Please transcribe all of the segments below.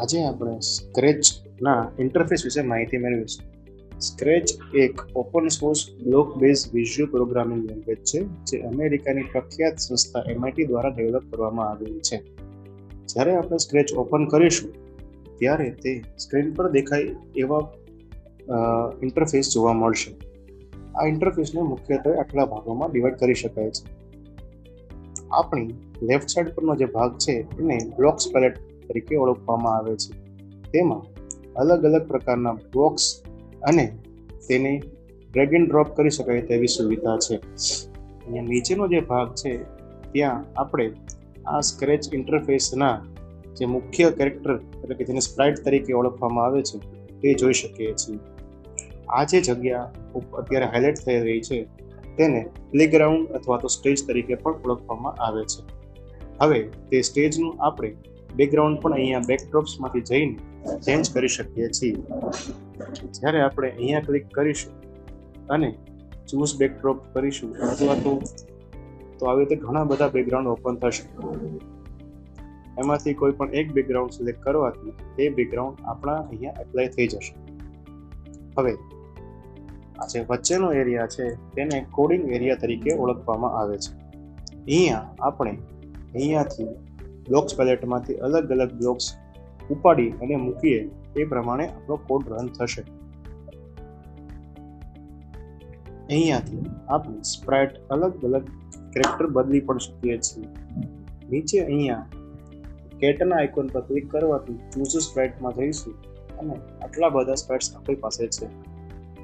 આજે આપણે સ્ક્રેચના ઇન્ટરફેસ વિશે માહિતી મેળવીશું. સ્ક્રેચ એક open source block base visual programming language છે, જે અમેરિકાની પ્રખ્યાત સંસ્થા એમઆઈટી દ્વારા ડેવલપ કરવામાં આવેલી છે. જ્યારે આપણે સ્ક્રેચ ઓપન કરીશું, ત્યારે તે સ્ક્રીન પર દેખાય એવા ઇન્ટરફેસ જોવા મળશે. આ ઇન્ટરફેસને મુખ્યત્વે આટલા ભાગોમાં ડિવાઈડ કરી શકાય છે. આપણી લેફ્ટ સાઈડ પરનો જે ભાગ છે, એને બ્લોક્સ પેલેટ તરીકે ઓળખવામાં આવે છે. તેમાં અલગ અલગ પ્રકારના બોક્સ અને તેને ડ્રેગ એન્ડ ડ્રોપ કરી શકાય તેવી સુવિધા છે. અહીંયા નીચેનો જે ભાગ છે, ત્યાં આપણે આ સ્ક્રેચ ઇન્ટરફેસના જે મુખ્ય કેરેક્ટર એટલે કે જેને સ્પ્રાઇટ તરીકે ઓળખવામાં આવે છે, તે જોઈ શકીએ છીએ. આ જે જગ્યા અત્યારે હાઇલાઇટ થઈ રહી છે, તેને પ્લેગ્રાઉન્ડ અથવા તો સ્ટેજ તરીકે પણ ઓળખવામાં આવે છે. હવે તે સ્ટેજનું આપણે બેકગ્રાઉન્ડ પણ અહીંયા બેકડ્રોપ્સમાંથી જઈને ચેન્જ કરી શકીએ છીએ. જ્યારે આપણે અહીંયા ક્લિક કરીશું અને ચૂઝ બેકડ્રોપ કરીશું અથવા તો તો આવી રીતે ઘણા બધા બેકગ્રાઉન્ડ ઓપન થશે. એમાંથી કોઈ પણ એક બેકગ્રાઉન્ડ સિલેક્ટ કરવાથી તે બેકગ્રાઉન્ડ આપણા અહીંયા એપ્લાય થઈ જશે. હવે, આ જે વચ્ચેનો એરિયા છે તેને કોડિંગ એરિયા તરીકે ઓળખવામાં આવે છે. અહીંયા આપણે અહીંયાથી બ્લોક્સ પેલેટમાંથી અલગ અલગ બ્લોક્સ ઉપાડી અને મૂકીએ, એ પ્રમાણે આપણો કોડ રન થશે. અહીંયાથી આપણે સ્પ્રાઇટ અલગ અલગ કેરેક્ટર બદલી પણ શકીએ છીએ. નીચે અહીંયા કેટના આઇકોન પર ક્લિક કરવાથી ચૂઝ સ્પ્રાઇટમાં જઈશું અને આટલા બધા સ્પ્રાઇટ્સ આપણી પાસે છે.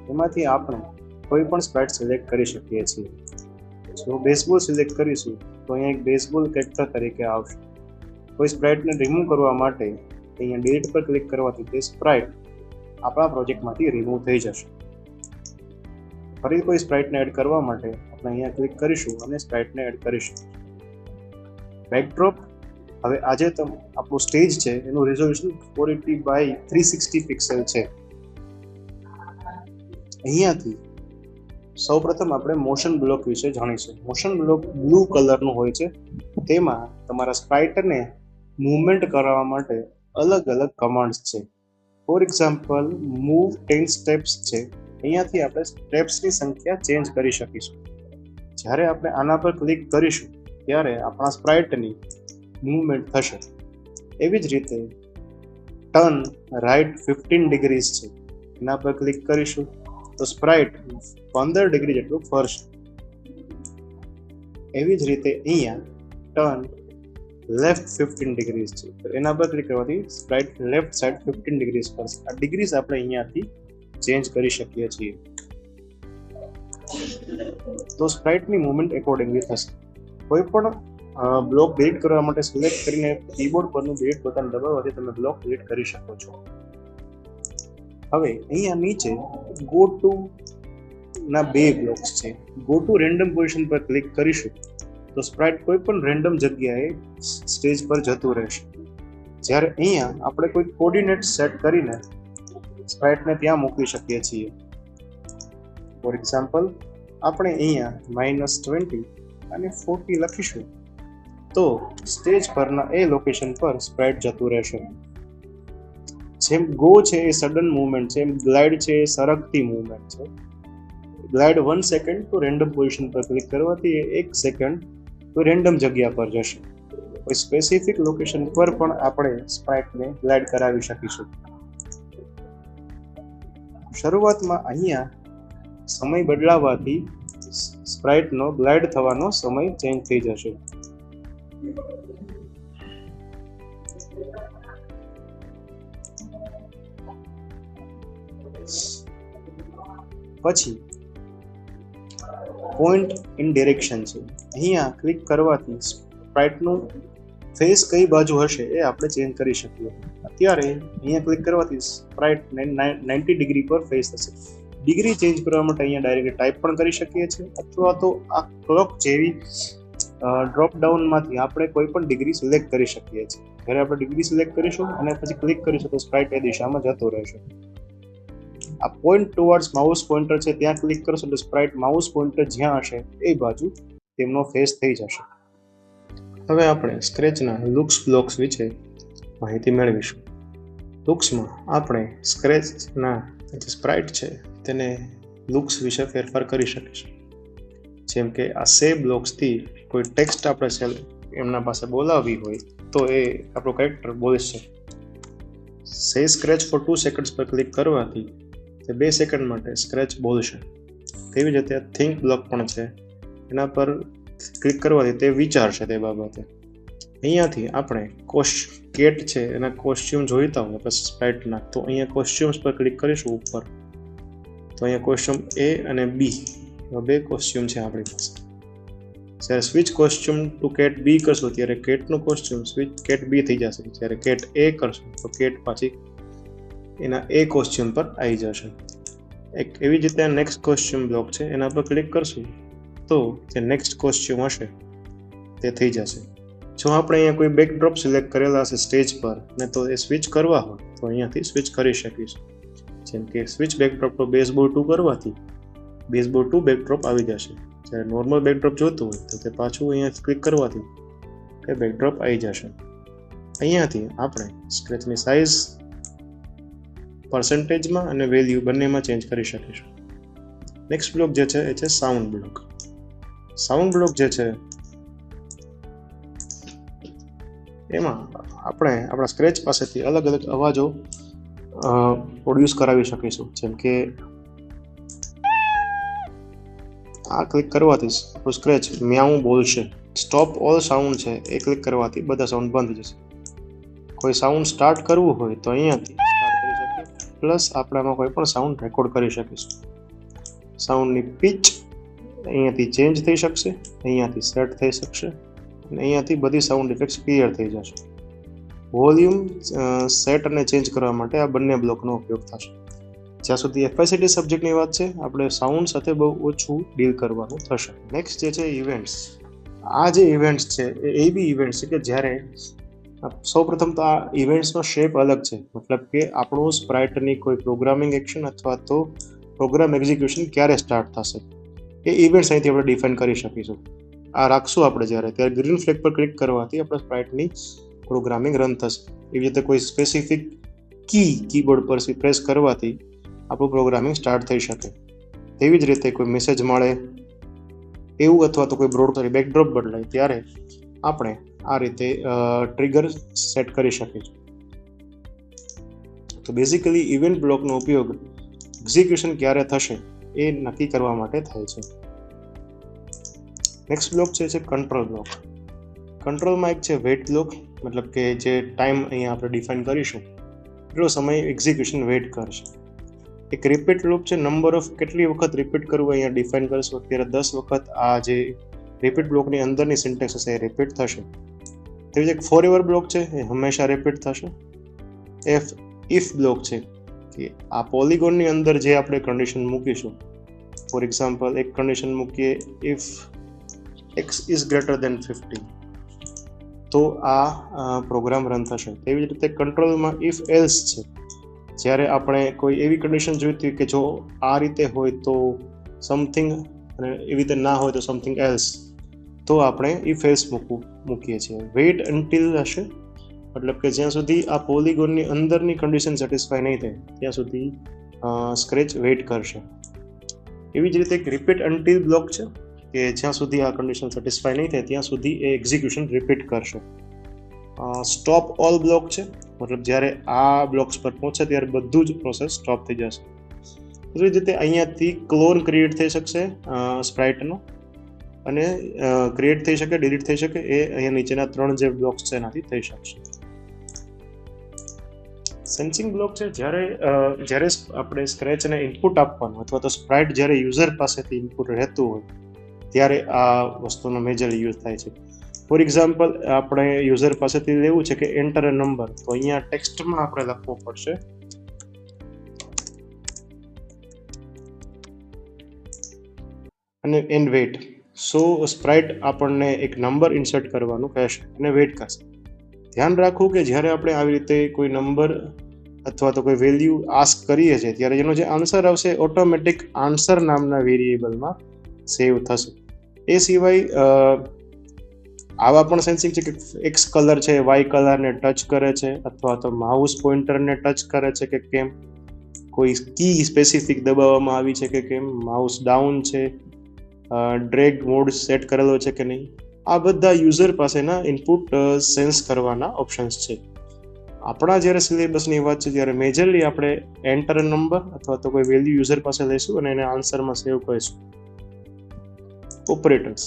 એમાંથી આપણે કોઈ પણ સ્પ્રાઇટ સિલેક્ટ કરી શકીએ છીએ. જો બેસબોલ સિલેક્ટ કરીશું, તો અહીંયા એક બેસબોલ કેરેક્ટર તરીકે આવશે. કોઈ સ્પ્રાઇટને રિમૂવ કરવા માટે અહીંયા ડિલીટ પર ક્લિક કરવાથી તે સ્પ્રાઇટ આપણા પ્રોજેક્ટમાંથી રિમૂવ થઈ જશે. ફરી કોઈ સ્પ્રાઇટને એડ કરવા માટે આપણે અહીંયા ક્લિક કરીશું અને સ્પ્રાઇટને એડ કરીશું. બેકડ્રોપ હવે આજે આપણું સ્ટેજ છે, એનું resolution four eighty by three sixty pixel છે. અહીંયાથી સૌપ્રથમ આપણે મોશન બ્લોક વિશે જાણીશું. મોશન બ્લોક બ્લુ કલરનું હોય છે. તેમાં તમારા સ્પ્રાઇટને મૂવમેન્ટ કરાવવા માટે અલગ અલગ કમાન્ડ્સ છે. For example move ten steps છે. અહીંયાથી આપણે સ્ટેપ્સની સંખ્યા ચેન્જ કરી શકીશું. જ્યારે આપણે આના પર ક્લિક કરીશું, ત્યારે આપણા સ્પ્રાઇટની મૂવમેન્ટ થશે. એવી જ રીતે ટર્ન રાઇટ ફિફ્ટીન ડિગ્રીઝ છે. એના પર ક્લિક કરીશું, તો સ્પ્રાઇટ પંદર ડિગ્રી જેટલું ફરશે. એવી જ રીતે અહીંયા ટર્ન લેફ્ટ ફિફ્ટીન ડિગ્રીઝ છે તો એના પર ક્લિક કરવાથી sprite left side fifteen degrees પર આ ડિગ્રીઝ આપણે અહીંયાથી ચેન્જ કરી શકીએ છીએ તો સ્પ્રાઇટની મુવમેન્ટ એકોર્ડિંગલી થશે કોઈ પણ બ્લોક ડિલીટ કરવા માટે સિલેક્ટ કરીને કીબોર્ડ પરનું ડિલીટ બટન દબાવવાથી તમે બ્લોક ડિલીટ કરી શકો છો। હવે, અહીંયા નીચે ગો ટુ ના બે બ્લોક્સ છે। ગો ટુ રેન્ડમ પોઝિશન પર ક્લિક કરીશું। તો સ્પ્રાઇટ કોઈ પણ રેન્ડમ જગ્યાએ સ્ટેજ પર જતું રહેશે. જ્યારે અહીંયા આપણે કોઈ કોર્ડિનેટ સેટ કરીને સ્પ્રાઇટને ત્યાં મૂકી શકીએ છીએ. ફોર એક્ઝામ્પલ આપણે અહીંયા માઇનસ ટ્વેન્ટી અને ફોર્ટી લખીશું. તો સ્ટેજ પરના એ લોકેશન પર સ્પ્રાઇટ જતું રહેશે. જેમ ગો છે એ સડન મૂવમેન્ટ છે, એમ ગ્લાઇડ છે એ સરકતી મૂવમેન્ટ છે. ગ્લાઇડ વન સેકન્ડ તો રેન્ડમ પોઝિશન પર ક્લિક કરવાથી એક સેકન્ડ તો રેન્ડમ જગ્યા પર જશે. કોઈ સ્પેસિફિક લોકેશન પર પણ આપણે સ્પ્રાઇટને ગ્લાઇડ કરાવી શકીશું. શરૂઆતમાં અહીંયા સમય બદલાવાથી સ્પ્રાઇટનો ગ્લાઇડ થવાનો સમય ચેન્જ થઈ જશે. પછી પોઈન્ટ ઇન ડિરેક્શન છે. અહીંયા ક્લિક કરવાથી સ્પ્રાઇટનું ફેસ કઈ બાજુ હશે એ આપણે ચેન્જ કરી શકીએ. અત્યારે અહીંયા ક્લિક કરવાથી સ્પ્રાઇટ નાઇન્ટી ડિગ્રી પર ફેસ થશે. ડિગ્રી ચેન્જ કરવા માટે અહીંયા ડાયરેક્ટ ટાઈપ પણ કરી શકીએ છીએ, અથવા તો આ ક્લોક જેવી ડ્રોપ ડાઉનમાંથી આપણે કોઈ પણ ડિગ્રી સિલેક્ટ કરી શકીએ છીએ. જ્યારે આપણે ડિગ્રી સિલેક્ટ કરીશું અને પછી ક્લિક કરીશું તો સ્પ્રાઇટ એ દિશામાં જતો રહેશે. આ પોઈન્ટ ટુવર્ડ્સ માઉસ પોઈન્ટર છે, ત્યાં ક્લિક કરશો એટલે સ્પ્રાઇટ માઉસ પોઈન્ટર જ્યાં હશે, એ બાજુ તેમનો ફેસ થઈ જશે. હવે આપણે સ્ક્રેચના લુક્સ બ્લોક્સ વિશે માહિતી મેળવીશું. લુક્સમાં આપણે સ્ક્રેચના જે સ્પ્રાઇટ છે, તેને લુક્સ વિશે ફેરફાર કરી શકીશું. જેમ કે આ સે બ્લોક્સથી કોઈ ટેક્સ્ટ આપણે સેલ એમના પાસે બોલાવવી હોય, તો એ આપણો કેરેક્ટર બોલશે say scratch for two seconds પર ક્લિક કરવાથી તે બે સેકન્ડ માટે સ્ક્રેચ બોલશે. તેવી જ રીતે થિંક બ્લોક પણ છે. એના પર ક્લિક કરવાથી તે વિચારશે તે બાબતે. અહીંયાથી આપણે કોશ કેટ છે, એના કોસ્ચ્યુમ જોઈતા હોય, આપણે સ્પ્રાઇટના તો અહીંયા કોસ્ચ્યુમ્સ પર ક્લિક કરીશું ઉપર. તો અહીંયા કોસ્ચ્યુમ એ અને બી બે કોસ્ચ્યુમ છે આપણી પાસે. જ્યારે switch costume to cat B કરશો, ત્યારે કેટનું કોસ્ચ્યુમ સ્વિચ કેટ બી થઈ જશે. જ્યારે કેટ એ કરશો, તો કેટ પાછી એના એ ક્વેશ્ચન પર આવી જશે. એક એવી જ રીતે નેક્સ્ટ ક્વેશ્ચન બ્લોક છે, એના પર ક્લિક કરશું, તો જે નેક્સ્ટ કોસ્ચ્યુમ હશે, તે થઈ જશે. જો આપણે અહીંયા કોઈ બેકડ્રોપ સિલેક્ટ કરેલા હશે સ્ટેજ પર, ને તો એ સ્વિચ કરવા હોય, તો અહીંયાથી સ્વિચ કરી શકીશું. જેમ કે સ્વિચ બેકડ્રોપ તો બેઝબોલ ટુ કરવાથી બેઝબોલ ટુ બેકડ્રોપ આવી જશે. જ્યારે નોર્મલ બેકડ્રોપ જોતું હોય, તો તે પાછું અહીંયા ક્લિક કરવાથી, એ બેકડ્રોપ આવી જશે. અહીંયાથી આપણે સ્ક્રેચની સાઇઝ પર્સન્ટેજમાં અને વેલ્યુ બંનેમાં ચેન્જ કરી શકીશું. નેક્સ્ટ બ્લોક જે છે, એ છે સાઉન્ડ બ્લોક સાઉન્ડ બ્લોક જે છે, એમાં આપણે આપણા સ્ક્રેચ પાસેથી અલગ અલગ અવાજો પ્રોડ્યુસ કરાવી શકીશું. જેમ કે, આ ક્લિક કરવાથી સ્ક્રેચ મ્યાઉ બોલશે. સ્ટોપ ઓલ સાઉન્ડ છે, એ ક્લિક કરવાથી બધા સાઉન્ડ બંધ જશે. કોઈ સાઉન્ડ સ્ટાર્ટ કરવું હોય તો અહીંયાથી પ્લસ આપણામાં કોઈ પણ સાઉન્ડ રેકોર્ડ કરી શકીશું. સાઉન્ડની પિચ અહીંયાથી ચેન્જ થઈ શકશે, અહીંયાથી સેટ થઈ શકશે, અને અહીંયાથી બધી સાઉન્ડ ઇફેક્ટ્સ ક્લિયર થઈ જશે. વોલ્યુમ સેટ અને ચેન્જ કરવા માટે આ બંને બ્લોકનો ઉપયોગ થશે. જ્યાં સુધી એફએસિટી સબ્જેક્ટની વાત છે, આપણે સાઉન્ડ સાથે બહુ ઓછું ડીલ કરવાનું થશે. નેક્સ્ટ જે છે ઇવેન્ટ્સ આ જે ઇવેન્ટ્સ છે, એ એવી ઇવેન્ટ્સ છે કે જ્યારે સૌપ્રથમ તો આ ઇવેન્ટ્સનો શેપ અલગ છે. મતલબ કે આપણું સ્પ્રાઇટની કોઈ પ્રોગ્રામિંગ એક્શન અથવા તો પ્રોગ્રામ એક્ઝિક્યુશન ક્યારે સ્ટાર્ટ થશે? એ ઇવેન્ટ્સ અહીંથી આપણે ડિફાઇન કરી શકીશું. આ રાખશું આપણે જ્યારે. ત્યારે ગ્રીન ફ્લેગ પર ક્લિક કરવાથી આપણે સ્પ્રાઇટની પ્રોગ્રામિંગ રન થશે. એવી રીતે કોઈ સ્પેસિફિક કી કીબોર્ડ પર પ્રેસ કરવાથી આપણું પ્રોગ્રામિંગ સ્ટાર્ટ થઈ શકે. તેવી જ રીતે કોઈ મેસેજ મળે, એવું અથવા તો કોઈ બ્રોડ કરી બેકડ્રોપ બદલાય, ત્યારે આપણે આ રીતે ટ્રિગર સેટ કરી શકે છે. તો બેઝિકલી ઇવેન્ટ બ્લોકનો ઉપયોગ એક્ઝિક્યુશન ક્યારે થશે એ નક્કી કરવા માટે થાય છે. નેક્સ્ટ બ્લોક છે કંટ્રોલ બ્લોક કંટ્રોલમાં એક છે વેટ બ્લોક મતલબ કે જે ટાઈમ અહીંયા આપણે ડિફાઇન કરીશું, એટલો સમય એક્ઝિક્યુશન વેટ કરશે. એક રિપીટ લૂપ છે નંબર ઓફ કેટલી વખત રિપીટ કરવું અહીંયા ડિફાઇન કરશું, અત્યારે દસ વખત આ જે રિપીટ બ્લોકની અંદરની સિન્ટેક્સ હશે એ રિપીટ થશે. તેવી જ એક ફોર એવર બ્લોક છે, એ હંમેશા રિપીટ થશે. એફ ઇફ બ્લોક છે, કે આ પોલિગોનની અંદર જે આપણે કન્ડિશન મૂકીશું ફોર એક્ઝામ્પલ એક કન્ડિશન મૂકીએ if X is greater than fifty તો આ પ્રોગ્રામ રન થશે. તેવી જ રીતે કંટ્રોલમાં ઇફ એલ્સ છે. જ્યારે આપણે કોઈ એવી કન્ડિશન જોઈતી કે જો આ રીતે હોય તો સમથિંગ અને એવી રીતે ના હોય તો સમથિંગ એલ્સ તો આપણે એ ફેસ મૂકવું, મૂકીએ છીએ. વેઇટ અન્ટિલ હશે. મતલબ કે જ્યાં સુધી આ પોલિગોનની અંદરની કન્ડિશન સેટિસ્ફાય નહીં થાય, ત્યાં સુધી સ્ક્રેચ વેઇટ કરશે. એવી જ રીતે એક રિપીટ અન્ટિલ બ્લોક છે, કે જ્યાં સુધી આ કન્ડિશન સેટિસ્ફાય નહીં થાય, ત્યાં સુધી એ એક્ઝિક્યુશન રિપીટ કરશે. સ્ટોપ ઓલ બ્લોક છે. મતલબ જ્યારે આ બ્લોક્સ પર પહોંચે, ત્યારે બધું જ પ્રોસેસ સ્ટોપ થઈ જશે. એવી રીતે અહીંયાથી ક્લોન ક્રિએટ થઈ શકશે સ્પ્રાઇટનો અને ક્રિએટ થઈ શકે ડિલીટ થઈ શકે, એ અહીંયા નીચેના ત્રણ જે બ્લોક્સ છે એનાથી થઈ શકશે. સેન્સિંગ બ્લોક છે, જ્યારે જ્યારે આપણે સ્ક્રેચને ઇનપુટ આપવાનું અથવા તો સ્પ્રાઇટ જ્યારે યુઝર પાસેથી ઇનપુટ રહેતું હોય, ત્યારે આ વસ્તુનો મેજર યુઝ થાય છે. ફોર એક્ઝામ્પલ આપણે યુઝર પાસેથી લેવું છે કે એન્ટર અ નંબર તો અહીંયા ટેક્સ્ટમાં આપણે લખવો પડશે. અને એન્ડ વેટ સો સ્પ્રાઇટ આપણને એક નંબર ઇન્સર્ટ કરવાનું કહેશે અને વેટ કરશે. ધ્યાન રાખવું કે જ્યારે આપણે આવી રીતે કોઈ નંબર અથવા તો કોઈ વેલ્યુ આસ્ક કરીએ છીએ, ત્યારે એનો જે આન્સર આવશે ઓટોમેટિક આન્સર નામના વેરિએબલમાં સેવ થશે. એ સિવાય આવા પણ સેન્સિંગ છે કે એક્સ કલર છે વાય કલરને ટચ કરે છે અથવા તો માઉસ પોઇન્ટરને ટચ કરે છે કે કેમ? કોઈ કી સ્પેસિફિક દબાવવામાં આવી છે કે કેમ? માઉસ ડાઉન છે ડ્રેગ મોડ સેટ કરેલો છે કે નહીં? આ બધા યુઝર પાસેના ઇનપુટ સેન્સ કરવાના ઓપ્શન્સ છે. આપણા જ્યારે સિલેબસની વાત છે, ત્યારે મેજરલી આપણે એન્ટર નંબર અથવા તો કોઈ વેલ્યુ યુઝર પાસે લઈશું અને એને આન્સરમાં સેવ કરીશું. ઓપરેટર્સ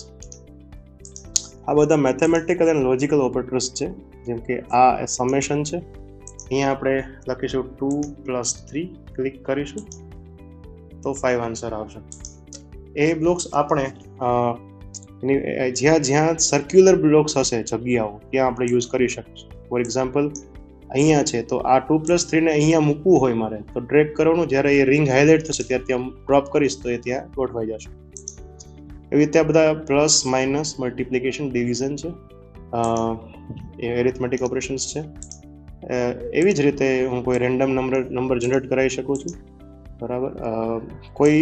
આ બધા મેથેમેટિકલ અને લોજિકલ ઓપરેટર્સ છે, જેમ કે આ સમેશન છે. અહીંયા આપણે લખીશું ટુ પ્લસ થ્રી ક્લિક કરીશું, તો ફાઇવ આન્સર આવશે. એ બ્લોક્સ આપણે જ્યાં જ્યાં સર્ક્યુલર બ્લોક્સ હશે, જગ્યાઓ, ત્યાં આપણે યુઝ કરી શકીશું. ફોર એક્ઝામ્પલ અહીંયા છે, તો આ ટુ પ્લસ થ્રીને અહીંયા મૂકવું હોય મારે, તો ડ્રેક કરવાનું, જ્યારે એ રિંગ હાઇલાઇટ થશે, ત્યારે ત્યાં ડ્રોપ કરીશ, તો એ ત્યાં ગોઠવાઈ જશે. એવી રીતે આ બધા પ્લસ માઇનસ મલ્ટિપ્લિકેશન ડિવિઝન છે. એ એરિથમેટિક ઓપરેશન્સ છે. એવી જ રીતે હું કોઈ રેન્ડમ નંબર નંબર જનરેટ કરાવી શકું છું. બરાબર? કોઈ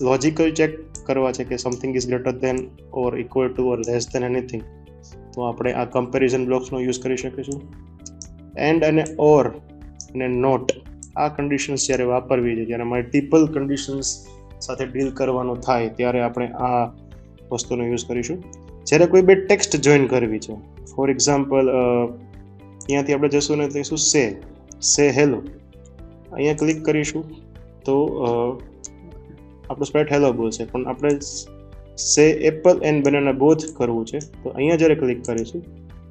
લોજિકલ ચેક કરવા છે કે something is greater than or equal to or less than anything તો આપણે આ કમ્પેરિઝન બ્લોક્સનો યુઝ કરી શકીશું. એન્ડ અને ઓર અને નોટ આ કન્ડિશન્સ જ્યારે વાપરવી છે, જ્યારે મલ્ટિપલ કન્ડિશન્સ સાથે ડીલ કરવાનું થાય, ત્યારે આપણે આ વસ્તુનો યુઝ કરીશું. જ્યારે કોઈ બે ટેક્સ્ટ જોઈન કરવી છે ફોર એક્ઝામ્પલ અહીંયાથી આપણે જશું ને લઈશું સે સે હેલો અહીંયા ક્લિક કરીશું તો આપણું સ્પ્રેડ હેલો બોલશે પણ આપણે સે એપલ એન્ડ બનાના બોથ કરવું છે. તો અહીંયા જ્યારે ક્લિક કરીશું,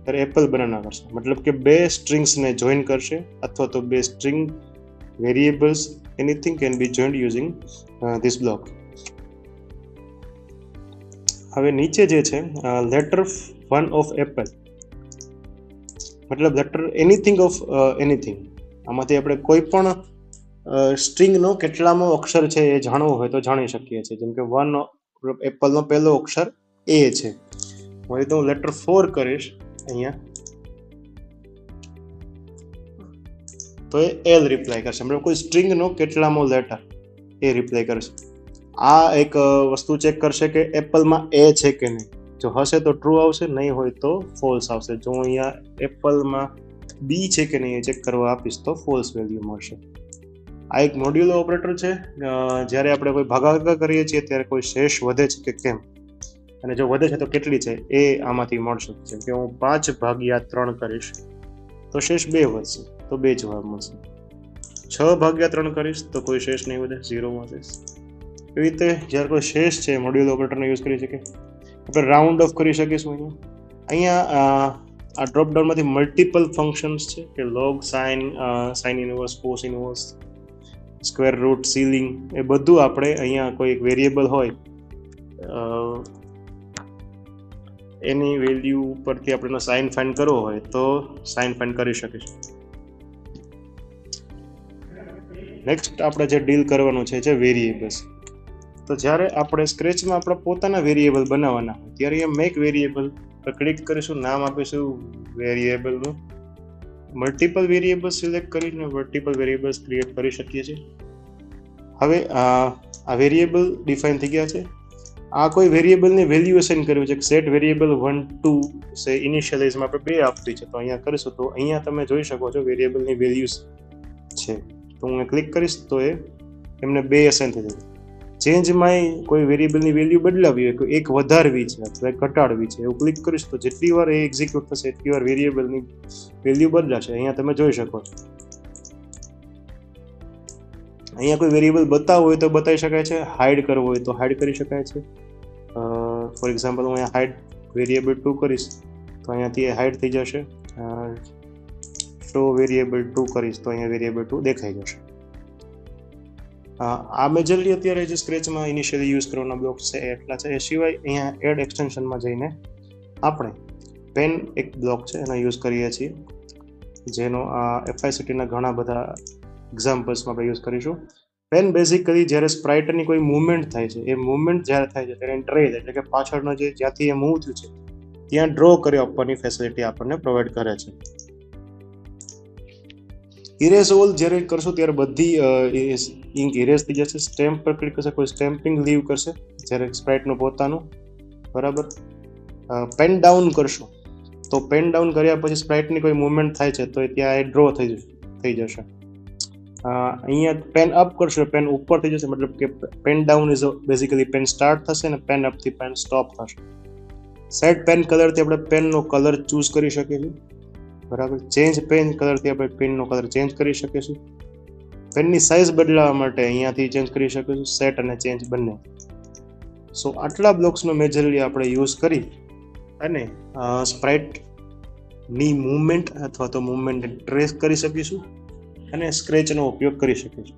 ત્યારે એપલ બનાના કરશે. મતલબ કે બે સ્ટ્રિંગ્સને જોઈન કરશે, અથવા તો બે string variables anything can be joined using this block હવે નીચે જે છે લેટર વન ઓફ એપલ મતલબ લેટર એનીથિંગ ઓફ એનીથિંગ આમાંથી આપણે કોઈ પણ સ્ટ્રિંગનો કેટલામો અક્ષર છે એ જાણવું હોય તો જાણી શકીએ છીએ. જેમ કે વન એપલનો પહેલો અક્ષર એ છે. હવે તો હું લેટર ફોર કરીશ અહીંયા. તો એ એલ રિપ્લાય કરશે. મતલબ કોઈ સ્ટ્રિંગનો કેટલામો લેટર એ રિપ્લાય કરશે. આ એક વસ્તુ ચેક કરશે કે એપલમાં એ છે કે નહીં. જો હશે તો ટ્રુ આવશે, નહીં હોય તો ફોલ્સ આવશે. જો અહીંયા એપલમાં બી છે કે નહીં એ ચેક કરવા આપીશ તો ફોલ્સ વેલ્યુ મળશે. આ એક મોડ્યુલો ઓપરેટર છે. જ્યારે આપણે કોઈ ભાગાકાર કરીએ છીએ, ત્યારે કોઈ શેષ વધે છે કે કેમ? અને જો વધે છે તો કેટલી છે? એ આમાંથી મળશે. જેમ કે હું પાંચ ભાગ્યા ત્રણ કરીશ, તો શેષ બે વધશે, તો બે જવાબ મળશે. છ ભાગ્યા ત્રણ કરીશ, તો કોઈ શેષ નહીં વધે, ઝીરો મળશે. એવી રીતે જ્યારે કોઈ શેષ છે મોડ્યુલ ઓપરેટરનો યુઝ કરી શકીએ. આપણે રાઉન્ડ ઓફ કરી શકીશું અહીંયા. અહીંયા આ ડ્રોપડાઉનમાંથી મલ્ટિપલ ફંક્શન્સ છે, કે log sine sine inverse cos inverse square root ceiling એ બધું આપણે અહીંયા કોઈ એક વેરિયેબલ હોય એની વેલ્યુ ઉપરથી આપણે સાઇન ફાઇન કરવો હોય તો સાઇન ફાઇન કરી શકીશું. નેક્સ્ટ આપણે જે ડીલ કરવાનું છે, જે વેરિયેબલ્સ તો જ્યારે આપણે સ્ક્રેચમાં આપણા પોતાના વેરિયેબલ બનાવવાના હોય, ત્યારે એ મેક વેરિયેબલ પર ક્લિક કરીશું, નામ આપીશું વેરિયેબલનું મલ્ટિપલ વેરિયેબલ્સ સિલેક્ટ કરીને મલ્ટિપલ વેરિયેબલ્સ ક્રિએટ કરી શકીએ છીએ. હવે આ વેરિયેબલ ડિફાઇન થઈ ગયા છે. આ કોઈ વેરિયેબલને વેલ્યુ અસાઇન કર્યું છે. Set variable one to say ઇનિશિયલાઇઝમાં આપણે બે આપતી છે. તો અહીંયા કરીશું તો અહીંયા તમે જોઈ શકો છો વેરિયેબલની વેલ્યુઝ છે. તો હું ક્લિક કરીશ તો એ એમને બે અસાઇન થઈ જશે. ચેન્જમાં કોઈ વેરિયેબલની વેલ્યુ બદલાવી હોય કોઈ એક વધારવી છે, અથવા ઘટાડવી છે, એવું ક્લિક કરીશ તો જેટલી વાર એ એક્ઝિક્યુટ થશે, એટલી વાર વેરિયેબલની વેલ્યુ બદલાશે. અહીંયા તમે જોઈ શકો છો. અહીંયા કોઈ વેરિયેબલ બતાવવું હોય તો બતાવી શકાય છે. હાઇડ કરવો હોય તો હાઇડ કરી શકાય છે. ફોર એક્ઝામ્પલ હું અહીંયા હાઇડ વેરિયેબલ ટુ કરીશ, તો અહીંયાથી એ હાઇડ થઈ જશે. શો વેરિયેબલ ટુ કરીશ, તો અહીંયા વેરિયેબલ ટુ દેખાઈ જશે. આ મેજરલી અત્યારે જે સ્ક્રેચમાં ઇનિશિયલી યુઝ કરવાના બ્લોક્સ છે એટલા છે. એ સિવાય અહીંયા એડ એક્સટેન્શનમાં જઈને આપણે પેન એક બ્લોક છે એનો યુઝ કરીએ છીએ. જેનો આ એફઆઈસીટીના ઘણા બધા એક્ઝામ્પલ્સમાં આપણે યુઝ કરીશું. પેન બેઝિકલી જ્યારે સ્પ્રાઇટની કોઈ મુવમેન્ટ થાય છે, એ મૂવમેન્ટ જ્યારે થાય છે ત્યારે ટ્રેલ એટલે કે પાછળનો જે જ્યાંથી એ મૂવ થયું છે, ત્યાં ડ્રો કરી આપવાની ફેસિલિટી આપણને પ્રોવાઈડ કરે છે. ઇરેઝ ઓલ જ્યારે કરશો ત્યારે બધી ઇંક ઇરેઝ થઈ જશે. સ્ટેમ્પ પર ક્લિક કરશે, કોઈ સ્ટેમ્પિંગ લીવ કરશે. જ્યારે સ્પ્રાઇટનું પોતાનું. બરાબર? પેન ડાઉન કરશો. તો પેન ડાઉન કર્યા પછી સ્પ્રાઇટની કોઈ મુવમેન્ટ થાય છે, તો ત્યાં એ ડ્રો થઈ જશે થઈ જશે. અહીંયા પેન અપ કરશો પેન ઉપર થઈ જશે, મતલબ કે pen down is basically pen start થશે અને પેન અપથી પેન સ્ટોપ થશે. સેટ પેન કલરથી આપણે પેનનો કલર ચૂઝ કરી શકીએ છીએ. બરાબર? ચેન્જ પેન કલરથી આપણે પેનનો કલર ચેન્જ કરી શકીશું પેનની સાઇઝ બદલાવવા માટે અહીંયાથી ચેન્જ કરી શકીશું સેટ અને ચેન્જ બંને. સો આટલા બ્લોક્સનો મેજરલી આપણે યુઝ કરી અને સ્પ્રાઇટની મૂવમેન્ટ અથવા તો મૂવમેન્ટ ટ્રેસ કરી શકીશું અને સ્ક્રેચનો ઉપયોગ કરી શકીશું.